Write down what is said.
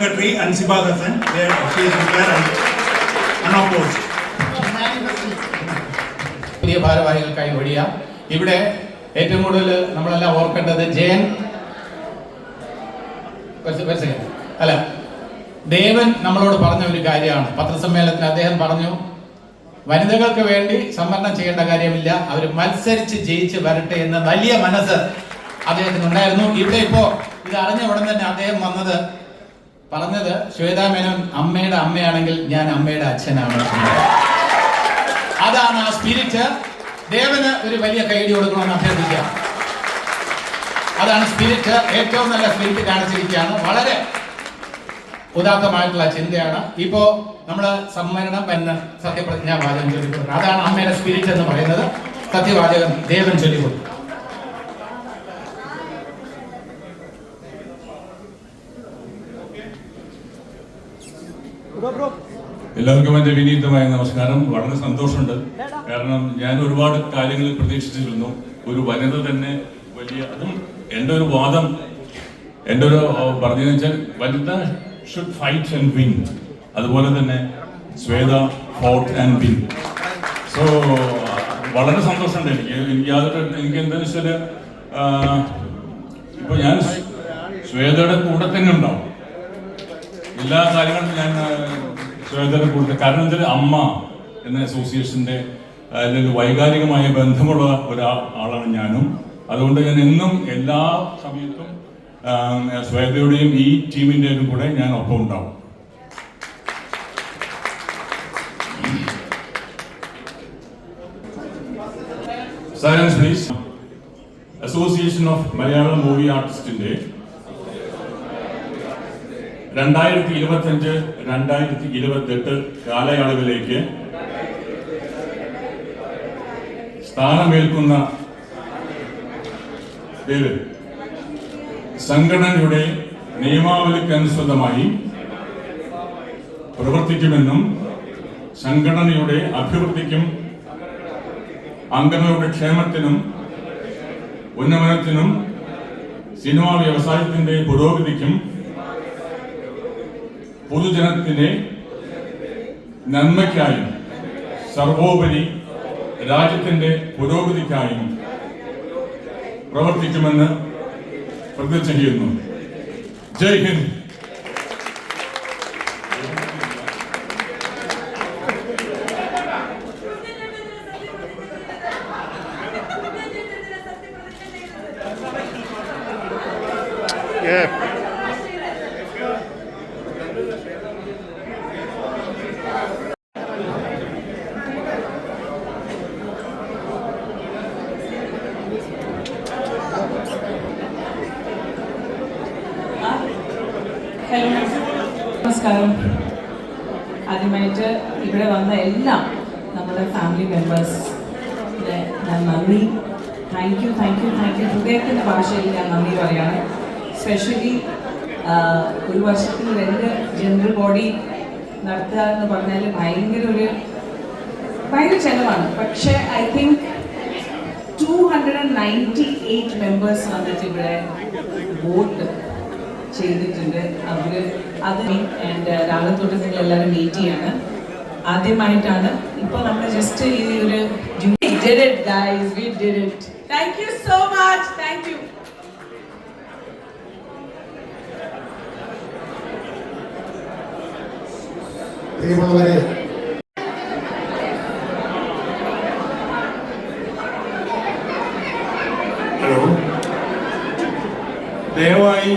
Secretary Ansiba Hassan, there she is there and unopposed. ഭാരവാഹികൾക്കായി ഒഴിയ. ഇവിടെ ഏറ്റവും കൂടുതൽ നമ്മളെല്ലാം ഓർക്കേണ്ടത് ജയൻ. അല്ല ദേവൻ നമ്മളോട് പറഞ്ഞ ഒരു കാര്യമാണ്. പത്രസമ്മേളനത്തിൽ അദ്ദേഹം പറഞ്ഞു വനിതകൾക്ക് വേണ്ടി സംവരണം ചെയ്യേണ്ട കാര്യമില്ല. അവർ മത്സരിച്ച് ജയിച്ച് വരട്ടെ എന്ന വലിയ മനസ്സ് അദ്ദേഹത്തിന് ഉണ്ടായിരുന്നു. ഇവിടെ ഇപ്പോ ഇത് അറിഞ്ഞ ഉടൻ തന്നെ അദ്ദേഹം വന്നത് പറഞ്ഞത് ശ്വേതാ മേനോൻ അമ്മയുടെ അമ്മയാണെങ്കിൽ ഞാൻ അമ്മയുടെ അച്ഛനാണ്. അതാണ് ആ സ്പിരിറ്റ് ദേവന് ഒരു വലിയ കൈഡി കൊടുക്കണമെന്ന് അഭ്യർത്ഥിക്കാം. അതാണ് സ്പിരിറ്റ് ഏറ്റവും നല്ല സ്പിരിറ്റ് കാണിച്ചിരിക്കുകയാണ്. വളരെ ഉദാത്തമായിട്ടുള്ള ചിന്തയാണ്. ഇപ്പോ നമ്മൾ സമ്മരണം എന്ന് സത്യപ്രതിജ്ഞാ വാചകം ചൊല്ലിക്കൊടുക്കുന്നത് അതാണ് അമ്മയുടെ സ്പിരിറ്റ് എന്ന് പറയുന്നത്. സത്യവാചകം ദേവൻ ചൊല്ലിക്കൊടുക്കും എല്ലാവർക്കും എന്റെ വിനീതമായ നമസ്കാരം. വളരെ സന്തോഷമുണ്ട്. കാരണം ഞാൻ ഒരുപാട് കാര്യങ്ങൾ പ്രതീക്ഷിച്ചിരുന്നു. ഒരു വനിത തന്നെ വലിയ അതും എന്റെ ഒരു വാദം. എന്റെ ഒരു പറഞ്ഞതെന്ന് വെച്ചാൽ vanitha should fight and win അതുപോലെ തന്നെ Shwetha fought and win so വളരെ സന്തോഷമുണ്ട്. എനിക്ക് എനിക്ക് യാതൊരു എനിക്ക് എന്താണെന്ന് വെച്ചാൽ ഇപ്പൊ ഞാൻ ശ്വേതയുടെ കൂടെ തന്നെ ഉണ്ടാവും. എല്ലാ കാര്യങ്ങളും ഞാൻ ശ്രദ്ധ കൂടുതൽ കാരണം എന്താ? അമ്മ എന്ന അസോസിയേഷന്റെ അല്ലെങ്കിൽ വൈകാരികമായ ബന്ധമുള്ള ഒരാ ആളാണ് ഞാനും. അതുകൊണ്ട് ഞാൻ എന്നും എല്ലാ സമയത്തും സ്വേതയുടെയും ഈ ടീമിന്റെയും കൂടെ ഞാൻ ഒപ്പം ഉണ്ടാവും. Science please association of Malayalam movie ആർട്ടിസ്റ്റിന്റെ രണ്ടായിരത്തി ഇരുപത്തഞ്ച് രണ്ടായിരത്തി ഇരുപത്തെട്ട് കാലയളവിലേക്ക് സ്ഥാനമേൽക്കുന്ന സംഘടനയുടെ നിയമാവലിക്കനുസൃതമായി പ്രവർത്തിക്കുമെന്നും സംഘടനയുടെ അഭിവൃദ്ധിക്കും അംഗങ്ങളുടെ ക്ഷേമത്തിനും ഉന്നമനത്തിനും സിനിമാ വ്യവസായത്തിന്റെ പുരോഗതിക്കും പൊതുജനത്തിന്റെ നന്മയ്ക്കായും സർവോപരി രാജ്യത്തിന്റെ പുരോഗതിക്കായും പ്രവർത്തിക്കുമെന്ന് പ്രതിജ്ഞ ചെയ്യുന്നു. ജയ് ഹിന്ദ്. ഹലോ നമസ്കാരം. ആദ്യമായിട്ട് ഇവിടെ വന്ന എല്ലാം നമ്മുടെ ഫാമിലി മെമ്പേഴ്സ് ഞാൻ നന്ദി. Thank you thank you thank you ഹൃദയത്തിന്റെ ഭാഷയിൽ ഞാൻ നന്ദി പറയാണ്. സ്പെഷ്യലി ഒരു വർഷത്തിൽ രണ്ട് ജനറൽ ബോഡി നടത്തുക എന്ന് പറഞ്ഞാൽ ഭയങ്കര ഒരു ഭയങ്കര ചെലവാണ്. പക്ഷേ I think two hundred and ninety eight members വന്നിട്ട് ഇവിടെ വോട്ട് ചെയ്തിട്ടുണ്ട്. അവർ അത് ആൻഡ് രാവിലെ തൊട്ട് നിങ്ങൾ എല്ലാവരും മീറ്റ് ചെയ്യാണ്. ആദ്യമായിട്ടാണ്. ഇപ്പോൾ നമ്മൾ ജസ്റ്റ് ഈ ഒരു much. Thank you. പ്രിയമുള്ളവരെ ഹലോ. ദയവായി